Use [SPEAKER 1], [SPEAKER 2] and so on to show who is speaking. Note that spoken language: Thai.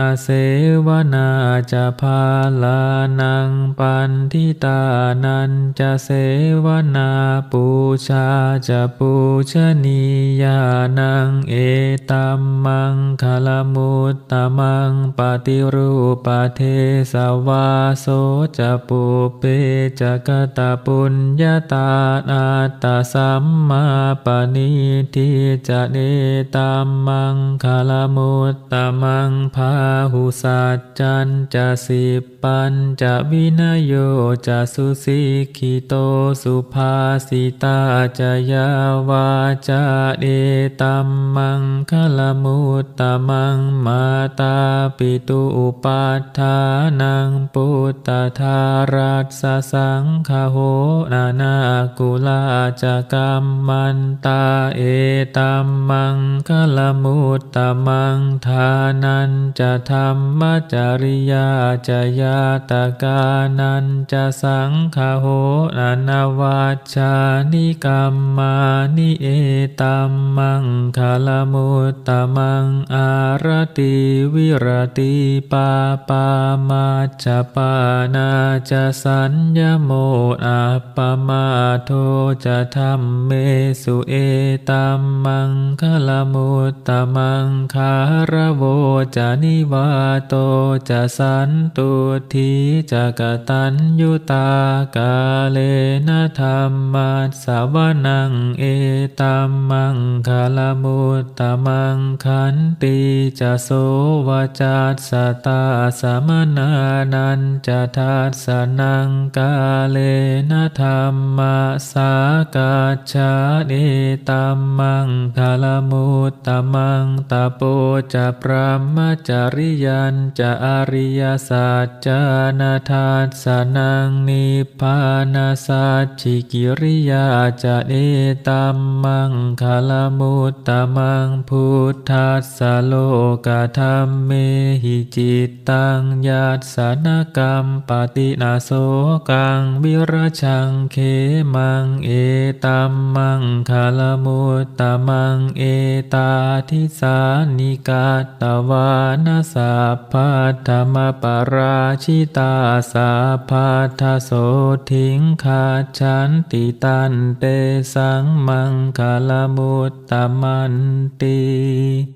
[SPEAKER 1] อาเสวนาจะพาลานังปันทิตานันจะเสวนาปูชาจะปูชนียานังเอตัมมังคลมุตตมังปฏิรูปเทสวาโสจะปูเปจะกตปุญญาตานาตตสัมมาปณิทิจะเนตัมมังคลมุตตมังพาหุสัจจันจะสิปัญจะวินโยจะสุสิกขิโตสุภาสิตาจะยาวาจาเดตัมมังคลมุตตมังมาตาปิตุอุปัฏฐานังปุตตธารัสสังคโหนานากุลาจะกัมมันตาเอตัมมังคลมุตตมังทานันจะธรรมจริยาจะยาตกานันจะสังคโหนานาวัชชานิกรรมานิเอตัมมังคลมุตตมังอารติวิรติปาปามาจปานาจะสัญญโมอัปมาโทจะธรรมเมสุเอตัมมังคลมุตตมังคารโวจะนิวาโตจะสันตุทีจะกตัญยุตากาเลนะธรรมัสสวนังเอตัมมังคาลมุตตมังขันติจะโสวาจัสตาสมนานันจะทัสสนังกาเลนะธรรมัสสากาชาเอตัมมังคาลมุตตมังตะโปจะพระมจริยันจะอริยสัจจานาทัสสนังนิพพานาสัจฉิกิริยาจะเอตัมมังคลมุตตมังพุทธัสสโลกธรรมเมหิจิตตังยัสสนกรรมปฏินาโสกังวิรชังเขมังเอตัมมังคลมุตตมังเอตาทิสานิกาตวานาสัพพัทธรรมปราชิตาสัพพัทโสทิงคาชันติตันเตสังมังคลมุตตมันติ